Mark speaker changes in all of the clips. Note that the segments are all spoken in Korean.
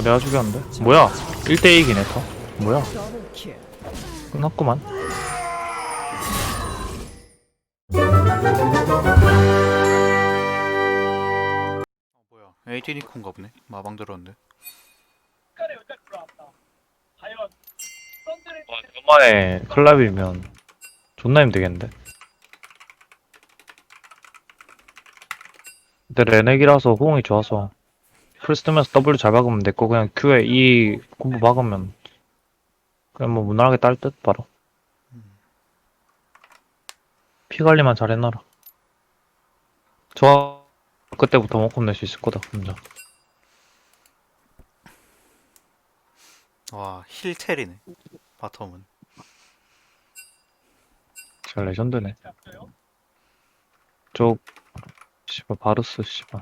Speaker 1: 뭐 내가 죽였는데? 뭐야? 1대2이긴 터 뭐야? 끝났구만.
Speaker 2: 어, 뭐야 AD 니콘가 보네 마방 들었는데
Speaker 1: 오랜만에 클럽이면 존나 힘들겠는데? 근데 레넥이라서 호응이 좋아서 풀 뜨면서 W 잘 박으면 내거 그냥 Q에 E 콤보 박으면 그냥 뭐 무난하게 딸 듯 바로. 피 관리만 잘해놔라. 저 그때부터 원컵 낼수 있을 거다 혼자
Speaker 2: 와 힐텔이네 바텀은.
Speaker 1: 진짜 레전드네. 저 씨발 바루스 씨발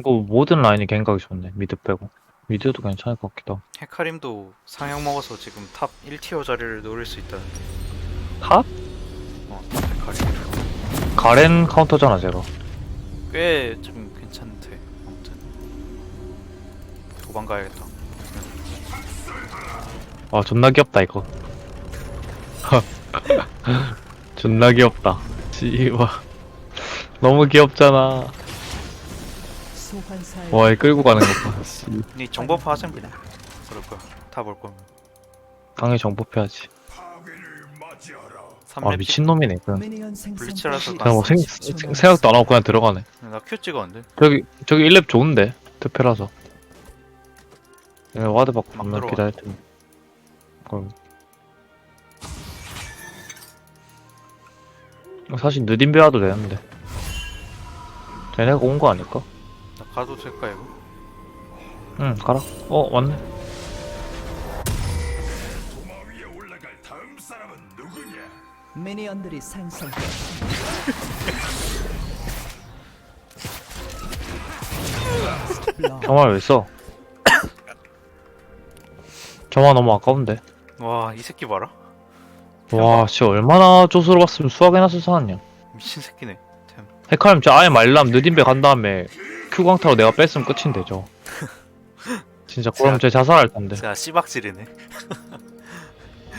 Speaker 1: 이거 모든 라인이 갱각이 좋네. 미드 빼고. 미드도 괜찮을 것 같기도 하고.
Speaker 2: 헤카림도 상향 먹어서 지금 탑 1티어 자리를 노릴 수 있다는
Speaker 1: 탑?
Speaker 2: 어 헤카림
Speaker 1: 가렌 카운터잖아 제가
Speaker 2: 꽤좀 괜찮대 아무튼. 도망가야겠다.
Speaker 1: 와 존나 귀엽다 이거. 존나 귀엽다. 씨와. 너무 귀엽잖아 와, 이 끌고 가는 거 봐. 씨.
Speaker 2: 니 정보파 하셈 그냥 그럴 거야 다 볼 거면
Speaker 1: 당연히 정복해야지.
Speaker 2: 3렙
Speaker 1: 아, 미친놈이네. 그냥,
Speaker 2: 블리츠라서
Speaker 1: 그냥 뭐 생, 생- 생각도 안 하고 그냥 들어가네.
Speaker 2: 나큐 찍었는데
Speaker 1: 저기, 저기 1렙 좋은데? 특패라서. 그냥 와드 받고
Speaker 2: 막 들어와.
Speaker 1: 기다릴 텐데. 그럼. 사실 느딘베 와도 되는데. 쟤네가 온 거 아닐까?
Speaker 2: 나 가도 될까 이거?
Speaker 1: 응, 가라. 어, 왔네.
Speaker 3: 미니언들이 생성돼
Speaker 1: 정말 왜 써? 저만 너무 아까운데.
Speaker 2: 와이 새끼 봐라
Speaker 1: 와, 씨, 얼마나 조수로 봤으면 수학이나 써서았냐.
Speaker 2: 미친 새끼네 템
Speaker 1: 헤카림 저 아예 말람 느딘베 간 다음에 큐 강타로 내가 뺐으면 끝인데 저. 진짜 그럼 쟤 자살할 텐데.
Speaker 2: 진짜 씨박질이네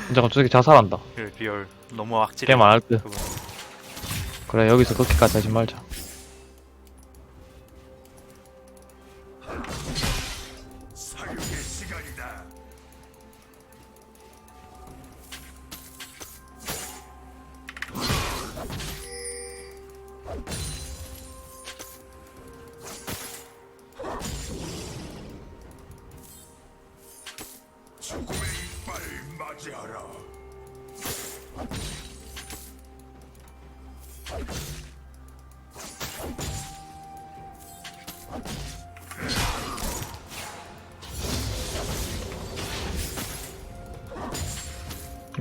Speaker 1: 진짜 갑자기 자살한다.
Speaker 2: 리얼, 리얼 너무 악질이
Speaker 1: 게임 안할 듯.
Speaker 2: 그거.
Speaker 1: 그래 여기서 그렇게까지 하지 말자.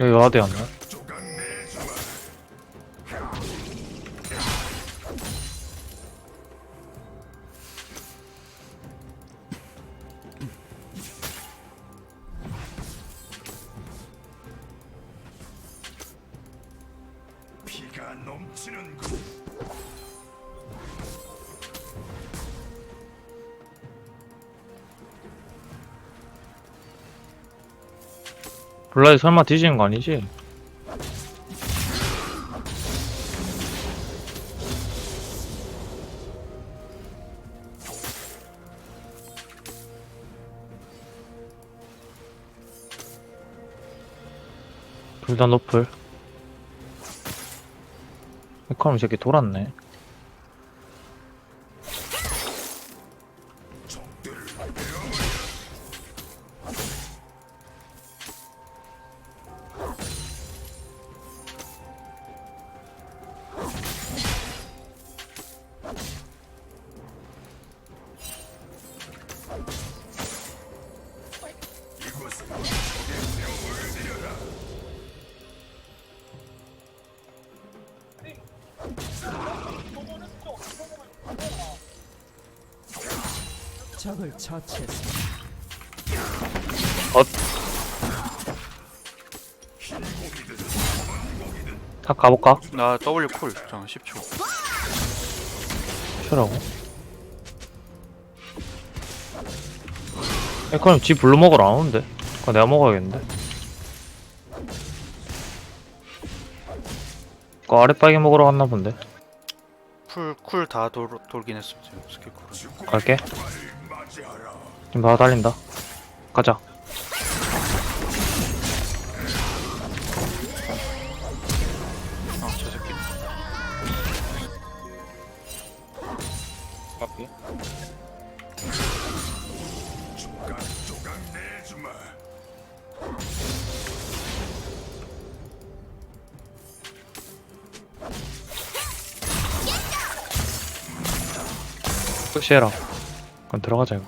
Speaker 1: 여기 와드였나? 블라디 설마 뒤지는 거 아니지? 둘 다 노플. 헤카림 이 새끼 돌았네.
Speaker 3: 적을 처치했습니다.
Speaker 1: 엇. 탑 가볼까?
Speaker 2: 나 W 쿨 잠깐 10초
Speaker 1: 쉬라고 에코님 지 블루 먹으러 안 오는데? 그거 내가 먹어야겠는데? 그거 아랫바기 먹으러 갔나 본데?
Speaker 2: 쿨쿨 다 돌긴 했어 지금 스킬 쿨
Speaker 1: 갈게. 지금 바로 달린다. 가자.
Speaker 2: 아 저 새끼.
Speaker 4: 조각 조각 내주마.
Speaker 1: 푸시해라 그럼 들어가자 이거.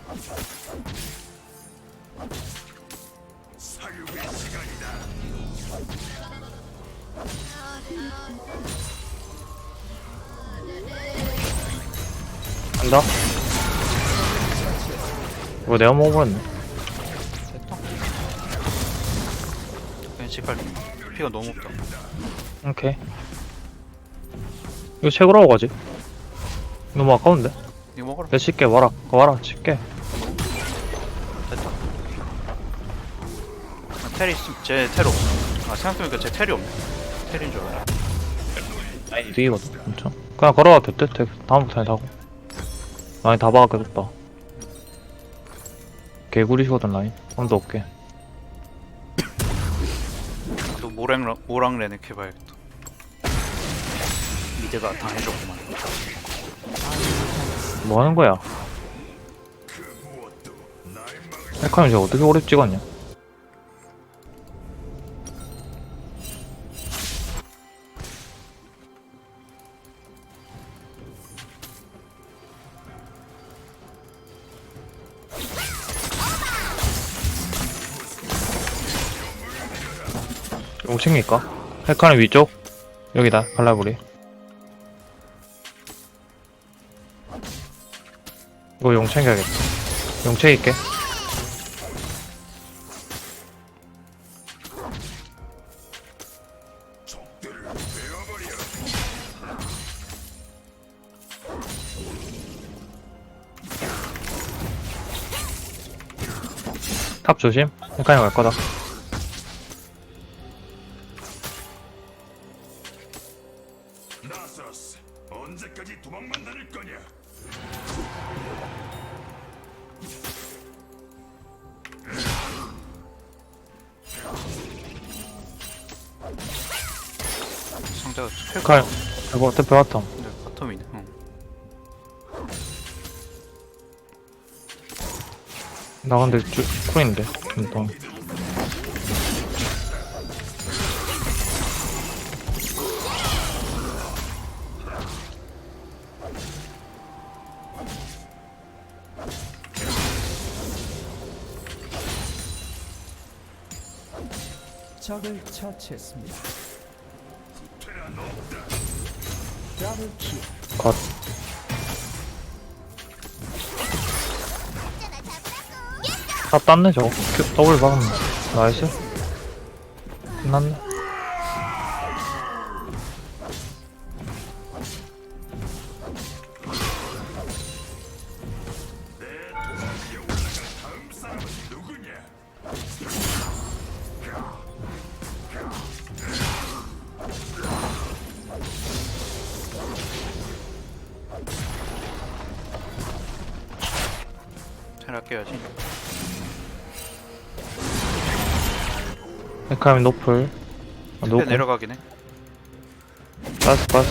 Speaker 4: 간다
Speaker 1: 이거 내가 먹어버렸네.
Speaker 2: 됐다 그냥 집 갈게. 피가 너무 없다.
Speaker 1: 오케이. 이거 하고 가지. 너무 아까운데
Speaker 2: 이거 먹어라
Speaker 1: 내가 칠게 와라. 와라 칠게.
Speaker 2: 됐다. 아, 테리 있음 제 테로. 아 생각해보니까 제 테리 없네. 테리인 줄 알아
Speaker 1: 뒤거든 엄청. 그냥 걸어가도 될 듯? 다음부터 타고. 라인 다 박아겠다. 개구리시거든 라인. 엄도 없게.
Speaker 2: 또 모랑 모랑 레넥 해봐야겠다 미드가 당해줬구만
Speaker 1: 뭐 하는 거야 헬카님 저 어떻게 오래 찍었냐 용책입니까? 헬카님 위쪽? 여기다 발라브리 이거 용 챙겨야겠다
Speaker 4: 적들을 베어버려.
Speaker 1: 탑 조심. 헷갈려 갈 거다.
Speaker 2: 상대가
Speaker 1: 헷갈려. 이거 대표 바텀.
Speaker 2: 네, 바텀이네 응.
Speaker 1: 나 근데 쭈, 쿨인데. 운동.
Speaker 3: 적을 처치했습니다.
Speaker 1: 컷. 탑 땄네, 저거. 큐, 더블 박으면. 나이스. 끝났네. 헷갈림 노플. 아, 노플.
Speaker 2: 내려가긴 해
Speaker 1: 빠스, 빠스.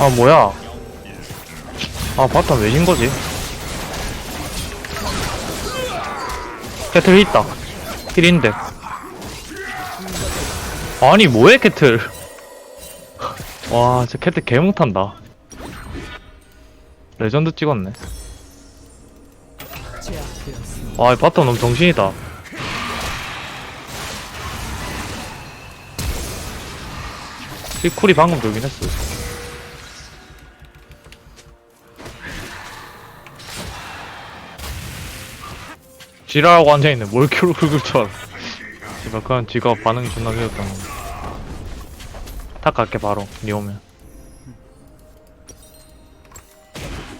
Speaker 1: 아, 뭐야. 아, 바텀 왜진 거지? 캐틀 있다. 힐인데. 아니, 뭐해, 캐틀. 와, 저 캐틀 개 못한다. 레전드 찍었네.
Speaker 3: 제압되었습니다.
Speaker 1: 와, 이 바텀 너무 정신이다. 쿨이 방금 돌긴 했어. 지랄하고 앉아있네. 뭘 큐를 긁을 줄 알아. 씨발, 그냥 지가 반응이 존나 거. 탁 갈게, 바로. 니 오면.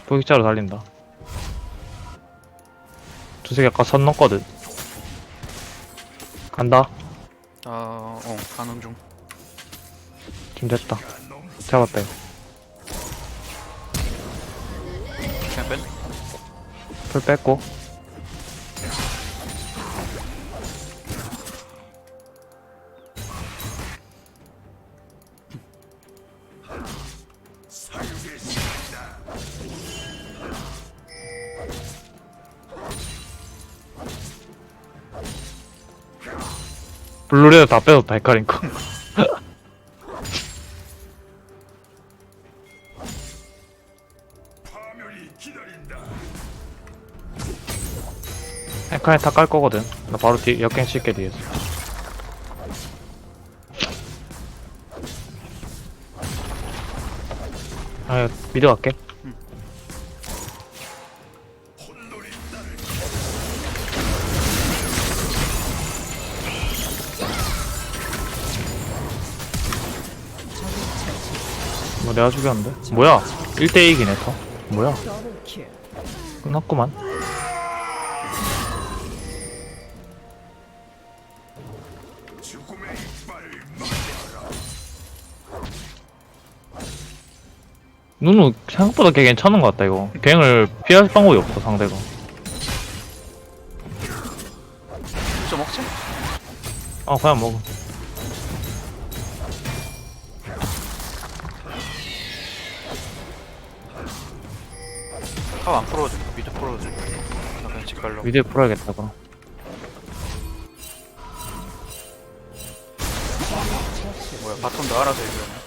Speaker 1: 포격자로 달린다. 저 새끼 아까 선 넘거든. 간다.
Speaker 2: 아, 어, 가는 중.
Speaker 1: 좀 됐다. 잡았다, 이거.
Speaker 2: 그냥 뺀.
Speaker 1: 풀 뺐고. 블루레드 다 빼줬다, 헷갈린 거.
Speaker 4: 기다린다.
Speaker 1: 헷갈린 다 깔 거거든. 나 바로 뒤, 역갱 칠게, 뒤에서. 아, 미드 갈게. 내가 죽였는데? 뭐야? 1대2이긴 했어. 뭐야? 끝났구만. 누누 생각보다 걔 괜찮은 것 같다, 이거. 갱을 피할 방법이 없어, 상대가.
Speaker 2: 좀 먹지?
Speaker 1: 아, 그냥 먹어.
Speaker 2: 탑안 풀어도 돼. 미드 풀어도 돼. 나 그냥 집 갈려.
Speaker 1: 미드 풀어야겠다, 그럼.
Speaker 2: 뭐야, 바텀도 알아서 해주네.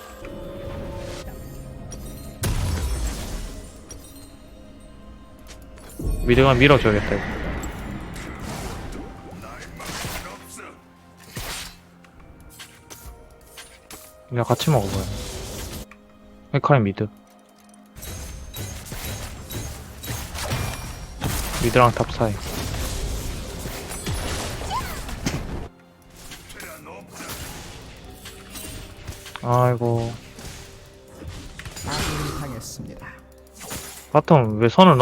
Speaker 1: 미드가 밀어줘야겠다, 이거. 그냥 같이 먹어봐요. 헤카의 미드. 미드랑 탑 사이. 아이고.
Speaker 3: 아군이 당했습니다.
Speaker 1: 바텀 왜 선을?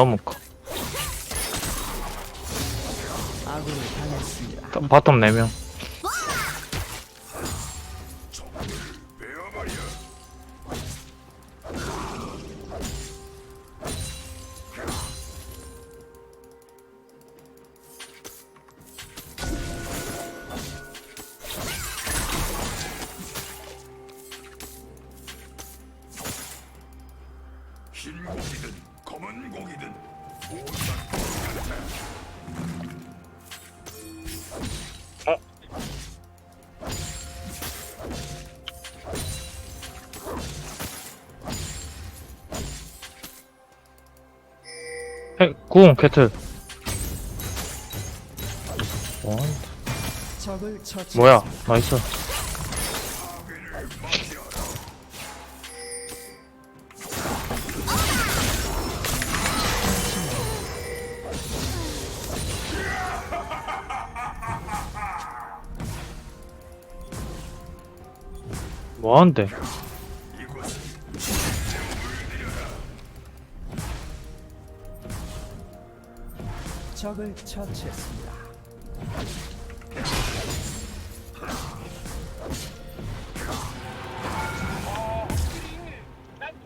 Speaker 3: 아군이 당했습니다.
Speaker 1: 바텀 4명. 헤, 구웅, 캐틀. 뭐?
Speaker 3: 적을 처치.
Speaker 1: 뭐야, 나이스. 뭐하는데?
Speaker 3: 적을 처치했습니다.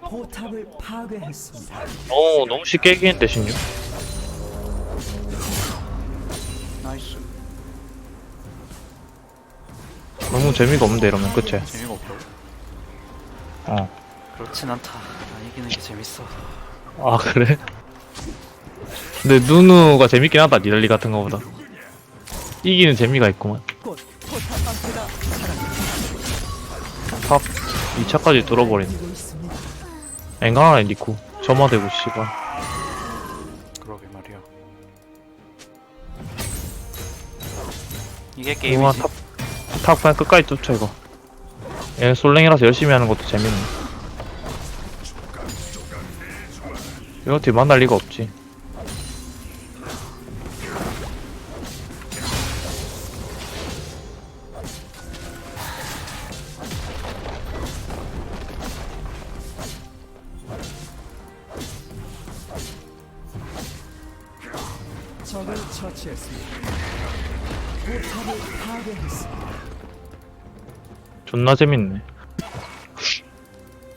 Speaker 3: 포탑을 파괴했습니다.
Speaker 1: 오, 너무 쉽게 이기는데, 16?
Speaker 2: 나이스.
Speaker 1: 너무 재미가 없는데, 이러면, 그치?
Speaker 2: 재미가 없다고?
Speaker 1: 어.
Speaker 2: 그렇진 않다. 나 이기는 게 재밌어.
Speaker 1: 아, 그래? 근데 누누가 재밌긴 하다, 니달리 같은 거보다. 이기는 재미가 있구만.
Speaker 3: 탑
Speaker 1: 2차까지 뚫어버리네.
Speaker 3: 사라지고 있습니다.
Speaker 1: 앵간하네, 니쿠. 점화되고, 씨발.
Speaker 2: 그러게 말이야. 이게 게임이지.
Speaker 1: 탑, 탑 그냥 끝까지 쫓아, 이거. 얘 솔랭이라서 열심히 하는 것도 재밌네. 이거 뒤 만날 리가 없지. 존나 재밌네.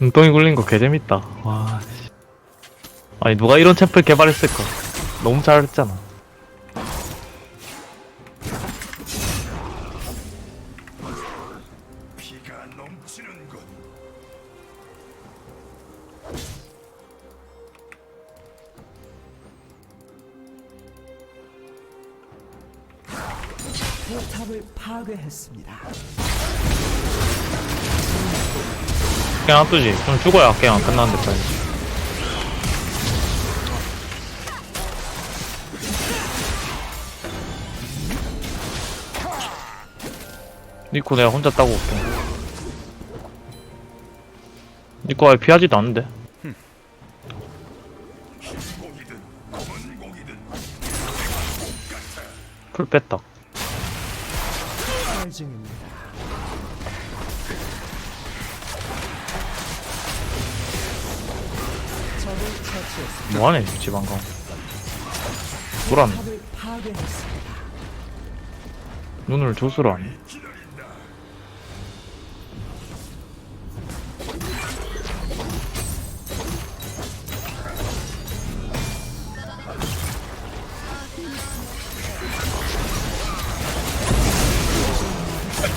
Speaker 1: 눈덩이 굴린 거 개재밌다. 와. 씨. 아니, 누가 이런 챔플 개발했을까? 너무 잘했잖아. 그냥 안 뜨지. 좀 죽어야 그냥 끝나는데 빨리. 니코 내가 혼자 따고 올게. 니코 아예 피하지도 않는데. 풀 뺐다. 뭐하네, 지방가. 돌았네. 눈을 조수로 하네.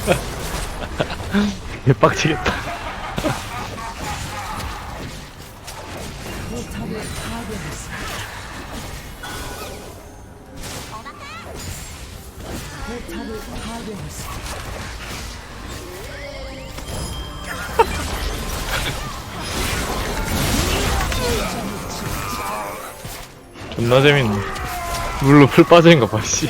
Speaker 1: 개빡치겠다. 물로 풀 빠지는 거 봐, 씨.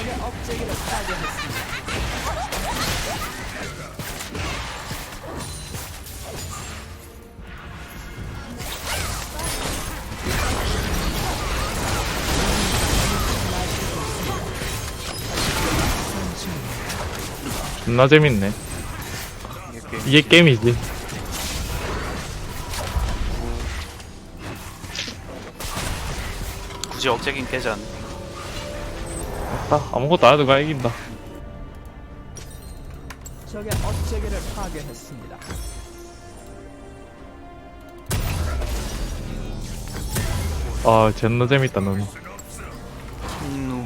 Speaker 1: 존나 재밌네.
Speaker 2: 이게 게임.
Speaker 1: 이게 게임이지.
Speaker 2: 굳이 억제긴 깨지 않네.
Speaker 1: 아, 아무것도 안 해도 가 이긴다.
Speaker 3: 적의 업체계를 파괴했습니다.
Speaker 1: 아, 존나 재밌다, 너는.
Speaker 2: 분노.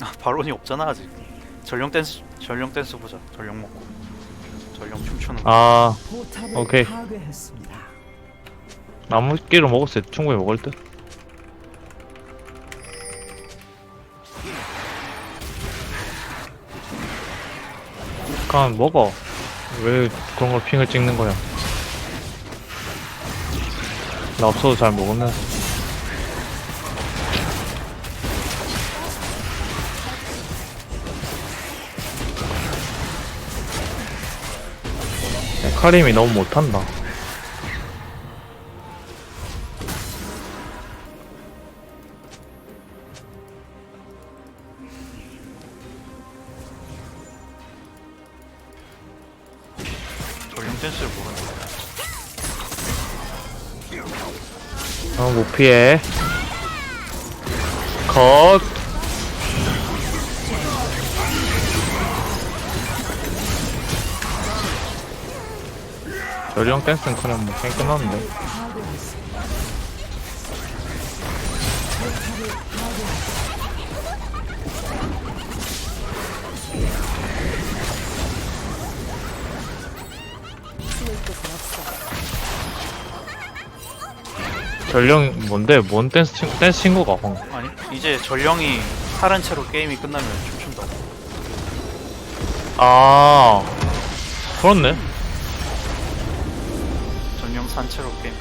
Speaker 2: 아 바론이 없잖아 아직. 전령 댄스 전령 댄스 보자. 전령 먹고. 전령 춤추는 거.
Speaker 1: 아,
Speaker 3: 포탑을
Speaker 1: 오케이.
Speaker 3: 파괴했습니다.
Speaker 1: 나무끼로 먹었을 때 충분히 먹을 듯. 그냥 먹어. 왜 그런 걸 핑을 찍는 거야? 나 없어도 잘 먹으면서. 카림이 너무 못한다. 피해. 컷. 저리형 댄스는 그냥 뭐 게임 끝났는데. 전령 뭔데? 뭔 댄스 친, 댄스 친구가 방금.
Speaker 2: 아니 이제 전령이 살은 채로 게임이 끝나면 춤춘다.
Speaker 1: 아, 그렇네.
Speaker 2: 전령 산 채로 게임.